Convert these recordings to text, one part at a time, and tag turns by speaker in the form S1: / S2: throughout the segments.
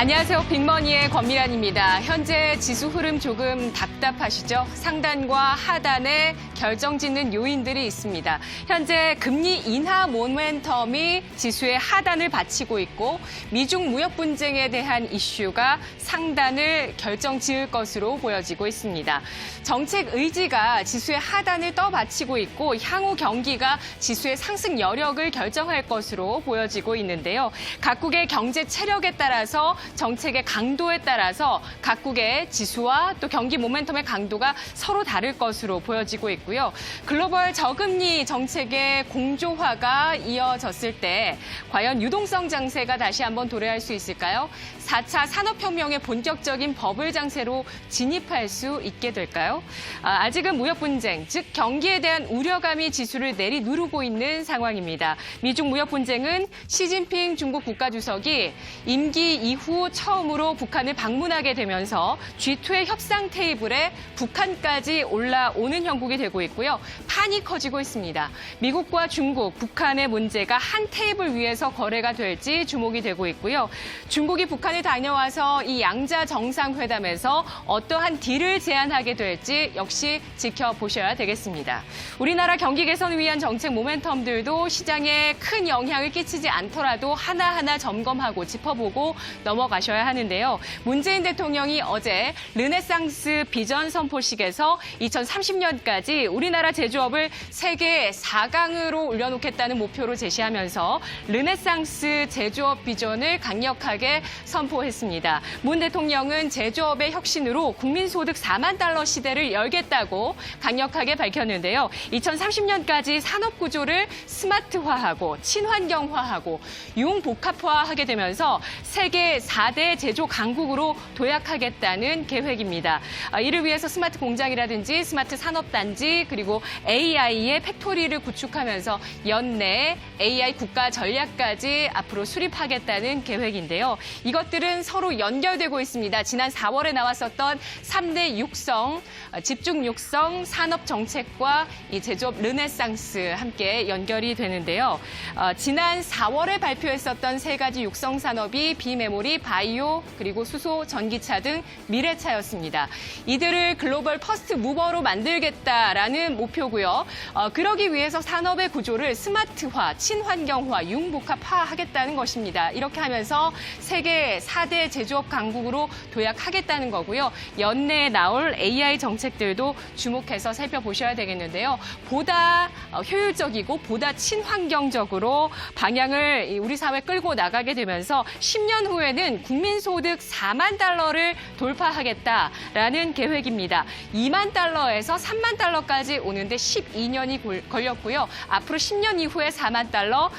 S1: 안녕하세요. 빅머니의 권미란입니다. 현재 지수 흐름 조금 답답하시죠? 상단과 하단에 결정짓는 요인들이 있습니다. 현재 금리 인하 모멘텀이 지수의 하단을 받치고 있고 미중 무역 분쟁에 대한 이슈가 상단을 결정지을 것으로 보여지고 있습니다. 정책 의지가 지수의 하단을 떠받치고 있고 향후 경기가 지수의 상승 여력을 결정할 것으로 보여지고 있는데요. 각국의 경제 체력에 따라서 정책의 강도에 따라서 각국의 지수와 또 경기 모멘텀의 강도가 서로 다를 것으로 보여지고 있고요. 글로벌 저금리 정책의 공조화가 이어졌을 때 과연 유동성 장세가 다시 한번 도래할 수 있을까요? 4차 산업혁명의 본격적인 버블 장세로 진입할 수 있게 될까요? 아, 아직은 무역 분쟁, 즉 경기에 대한 우려감이 지수를 내리누르고 있는 상황입니다. 미중 무역 분쟁은 시진핑 중국 국가주석이 임기 이후 처음으로 북한을 방문하게 되면서 G2의 협상 테이블에 북한까지 올라오는 형국이 되고 있고요. 판이 커지고 있습니다. 미국과 중국, 북한의 문제가 한 테이블 위에서 거래가 될지 주목이 되고 있고요. 중국이 북한을 다녀와서 이 양자 정상회담에서 어떠한 딜을 제안하게 될지 역시 지켜보셔야 되겠습니다. 우리나라 경기 개선을 위한 정책 모멘텀들도 시장에 큰 영향을 끼치지 않더라도 하나하나 점검하고 짚어보고 넘어가 셔야 하는데요. 문재인 대통령이 어제 르네상스 비전 선포식에서 2030년까지 우리나라 제조업을 세계 4강으로 올려놓겠다는 목표로 제시하면서 르네상스 제조업 비전을 강력하게 선포했습니다. 문 대통령은 제조업의 혁신으로 국민 소득 4만 달러 시대를 열겠다고 강력하게 밝혔는데요. 2030년까지 산업 구조를 스마트화하고 친환경화하고 융복합화하게 되면서 세계 4대 제조 강국으로 도약하겠다는 계획입니다. 아, 이를 위해서 스마트 공장이라든지 스마트 산업단지 그리고 AI의 팩토리를 구축하면서 연내 AI 국가 전략까지 앞으로 수립하겠다는 계획인데요. 이것들은 서로 연결되고 있습니다. 지난 4월에 나왔었던 3대 육성, 어, 집중 육성 산업 정책과 이 제조업 르네상스 함께 연결이 되는데요. 어, 지난 4월에 발표했었던 세 가지 육성 산업이 비메모리, 바이오, 그리고 수소, 전기차 등 미래차였습니다. 이들을 글로벌 퍼스트 무버로 만들겠다라는 목표고요. 어, 그러기 위해서 산업의 구조를 스마트화, 친환경화, 융복합화하겠다는 것입니다. 이렇게 하면서 세계 4대 제조업 강국으로 도약하겠다는 거고요. 연내에 나올 AI 정책들도 주목해서 살펴보셔야 되겠는데요. 보다 어, 효율적이고 보다 친환경적으로 방향을 이 우리 사회 끌고 나가게 되면서 10년 후에는 국민소득 4만 달러를 돌파하겠다라는 계획입니다. 2만 달러에서 3만 달러까지 오는데 12년이 걸렸고요. 앞으로 10년 이후에 4만 달러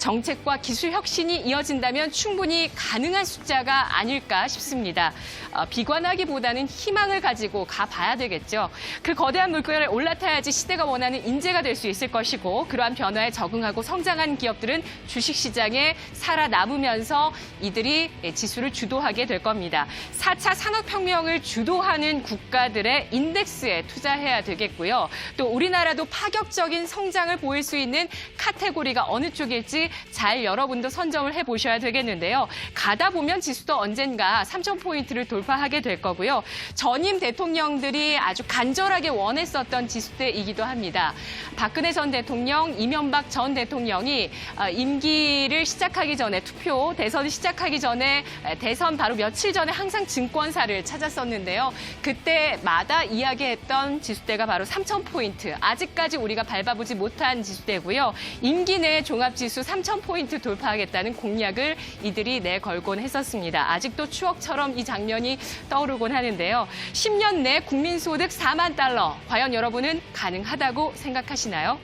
S1: 정책과 기술 혁신이 이어진다면 충분히 가능한 숫자가 아닐까 싶습니다. 어, 비관하기보다는 희망을 가지고 가봐야 되겠죠. 그 거대한 물결에 올라타야지 시대가 원하는 인재가 될 수 있을 것이고 그러한 변화에 적응하고 성장한 기업들은 주식시장에 살아남으면서 이들이 지수를 주도하게 될 겁니다. 4차 산업혁명을 주도하는 국가들의 인덱스에 투자해야 되겠고요. 또 우리나라도 파격적인 성장을 보일 수 있는 카테고리가 어느 쪽일지 잘 여러분도 선점을 해보셔야 되겠는데요. 가다 보면 지수도 언젠가 3,000포인트를 돌파하게 될 거고요. 전임 대통령들이 아주 간절하게 원했었던 지수대이기도 합니다. 박근혜 전 대통령, 이명박 전 대통령이 어, 임기를 시작하기 전에 투표, 대선을 시작하기 전에 대선 바로 며칠 전에 항상 증권사를 찾았었는데요. 그때마다 이야기했던 지수대가 바로 3,000포인트. 아직까지 우리가 밟아보지 못한 지수대고요. 임기 내 종합지수 3,000포인트 돌파하겠다는 공약을 이들이 내걸곤 했었습니다. 아직도 추억처럼 이 장면이 떠오르곤 하는데요. 10년 내 국민소득 4만 달러. 과연 여러분은 가능하다고 생각하시나요?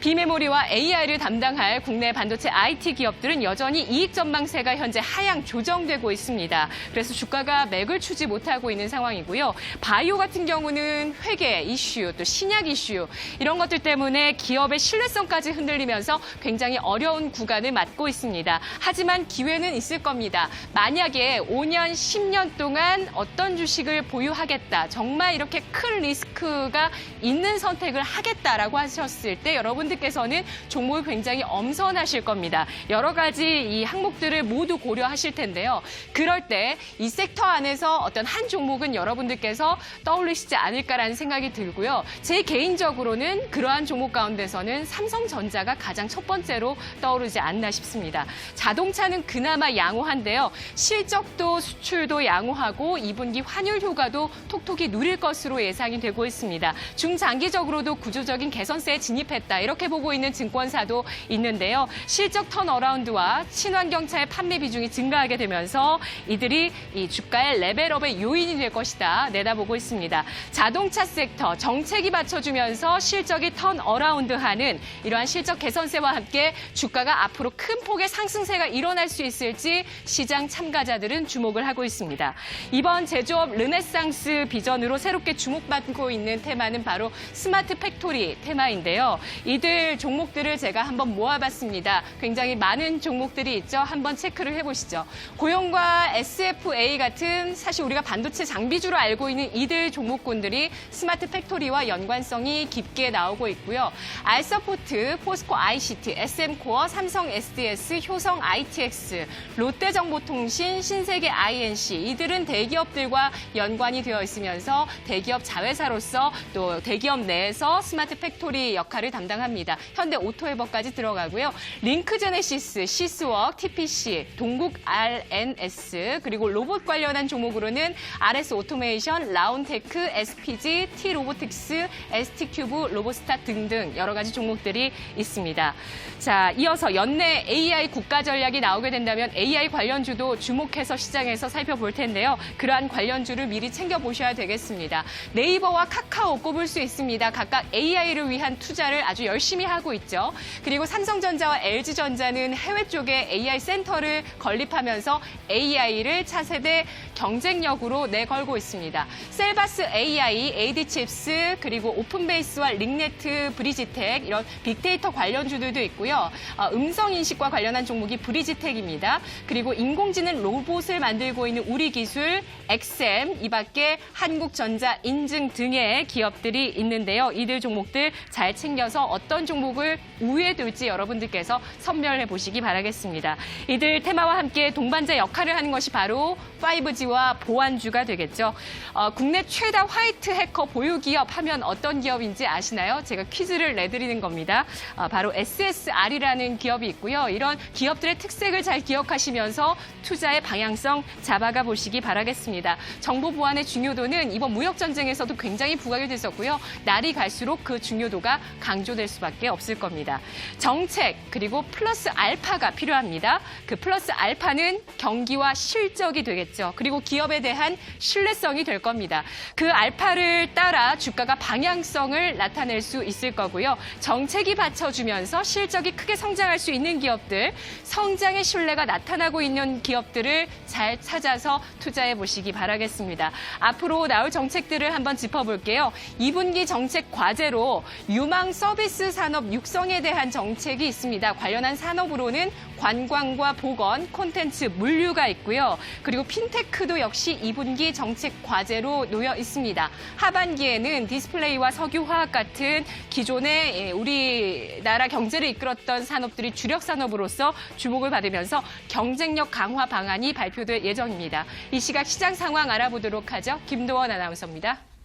S1: 비메모리와 AI를 담당할 국내 반도체 IT 기업들은 여전히 이익 전망세가 현재 하향 조정되고 있습니다. 그래서 주가가 맥을 추지 못하고 있는 상황이고요. 바이오 같은 경우는 회계 이슈, 또 신약 이슈 이런 것들 때문에 기업의 신뢰성까지 흔들리면서 굉장히 어려운 구간을 맞고 있습니다. 하지만 기회는 있을 겁니다. 만약에 5년, 10년 동안 어떤 주식을 보유하겠다, 정말 이렇게 큰 리스크가 있는 선택을 하겠다라고 하셨을 때 여러분 여러분들께서는 종목이 굉장히 엄선하실 겁니다. 여러 가지 이 항목들을 모두 고려하실 텐데요. 그럴 때 이 섹터 안에서 어떤 한 종목은 여러분들께서 떠올리시지 않을까라는 생각이 들고요. 제 개인적으로는 그러한 종목 가운데서는 삼성전자가 가장 첫 번째로 떠오르지 않나 싶습니다. 자동차는 그나마 양호한데요. 실적도 수출도 양호하고 2분기 환율 효과도 톡톡히 누릴 것으로 예상이 되고 있습니다. 중장기적으로도 구조적인 개선세에 진입했다. 이렇게 보고 있는 증권사도 있는데요. 실적 턴어라운드와 친환경차의 판매 비중이 증가하게 되면서 이들이 이 주가의 레벨업의 요인이 될 것이다. 내다보고 있습니다. 자동차 섹터 정책이 받쳐주면서 실적이 턴어라운드하는 이러한 실적 개선세와 함께 주가가 앞으로 큰 폭의 상승세가 일어날 수 있을지 시장 참가자들은 주목을 하고 있습니다. 이번 제조업 르네상스 비전으로 새롭게 주목받고 있는 테마는 바로 스마트 팩토리 테마인데요. 이들 종목들을 제가 한번 모아봤습니다. 굉장히 많은 종목들이 있죠. 한번 체크를 해보시죠. 고용과 SFA 같은 사실 우리가 반도체 장비주로 알고 있는 이들 종목군들이 스마트 팩토리와 연관성이 깊게 나오고 있고요. 알서포트, 포스코 ICT, SM코어, 삼성 SDS, 효성 ITX, 롯데정보통신, 신세계 INC 이들은 대기업들과 연관이 되어 있으면서 대기업 자회사로서 또 대기업 내에서 스마트 팩토리 역할을 담당합니다. 현대 오토웨버까지 들어가고요. 링크제네시스, 시스웍, TPC, 동국 RNS 그리고 로봇 관련한 종목으로는 RS 오토메이션, 라운테크, SPG, T 로보틱스, ST큐브, 로보스타 등등 여러 가지 종목들이 있습니다. 자, 이어서 연내 AI 국가 전략이 나오게 된다면 AI 관련주도 주목해서 시장에서 살펴볼 텐데요. 그러한 관련주를 미리 챙겨보셔야 되겠습니다. 네이버와 카카오 꼽을 수 있습니다. 각각 AI를 위한 투자를 아주 열심히 하고 있죠. 그리고 삼성전자와 LG전자는 해외 쪽에 AI 센터를 건립하면서 AI를 차세대 경쟁력으로 내걸고 있습니다. 셀바스 AI, AD칩스, 그리고 오픈베이스와 링네트, 브리지텍 이런 빅데이터 관련주들도 있고요. 어, 음성 인식과 관련한 종목이 브리지텍입니다. 그리고 인공지능 로봇을 만들고 있는 우리 기술, 엑셈, 이 밖에 한국전자 인증 등의 기업들이 있는데요. 이들 종목들 잘 챙겨서 어떤 종목을 우위에 둘지 여러분들께서 선별해 보시기 바라겠습니다. 이들 테마와 함께 동반자 역할을 하는 것이 바로 5G와 보안주가 되겠죠. 어, 국내 최다 화이트 해커 보유 기업 하면 어떤 기업인지 아시나요? 제가 퀴즈를 내드리는 겁니다. 어, 바로 SSR이라는 기업이 있고요. 이런 기업들의 특색을 잘 기억하시면서 투자의 방향성 잡아가 보시기 바라겠습니다. 정보 보안의 중요도는 이번 무역 전쟁에서도 굉장히 부각이 됐었고요. 날이 갈수록 그 중요도가 강조될 수밖에 없을 겁니다. 정책 그리고 플러스 알파가 필요합니다. 그 플러스 알파는 경기와 실적이 되겠죠. 그리고 기업에 대한 신뢰성이 될 겁니다. 그 알파를 따라 주가가 방향성을 나타낼 수 있을 거고요. 정책이 받쳐주면서 실적이 크게 성장할 수 있는 기업들, 성장의 신뢰가 나타나고 있는 기업들을 잘 찾아서 투자해 보시기 바라겠습니다. 앞으로 나올 정책들을 한번 짚어볼게요. 2분기 정책 과제로 유망 서비스 산업 육성에 대한 정책이 있습니다. 관련한 산업으로는 관광과 보건, 콘텐츠, 물류가 있고요. 그리고 핀테크도 역시 2분기 정책 과제로 놓여 있습니다. 하반기에는 디스플레이와 석유화학 같은 기존의 예, 우리나라 경제를 이끌었던 산업들이 주력 산업으로서 주목을 받으면서 경쟁력 강화 방안이 발표될 예정입니다. 이 시각 시장 상황 알아보도록 하죠. 김도원 아나운서입니다.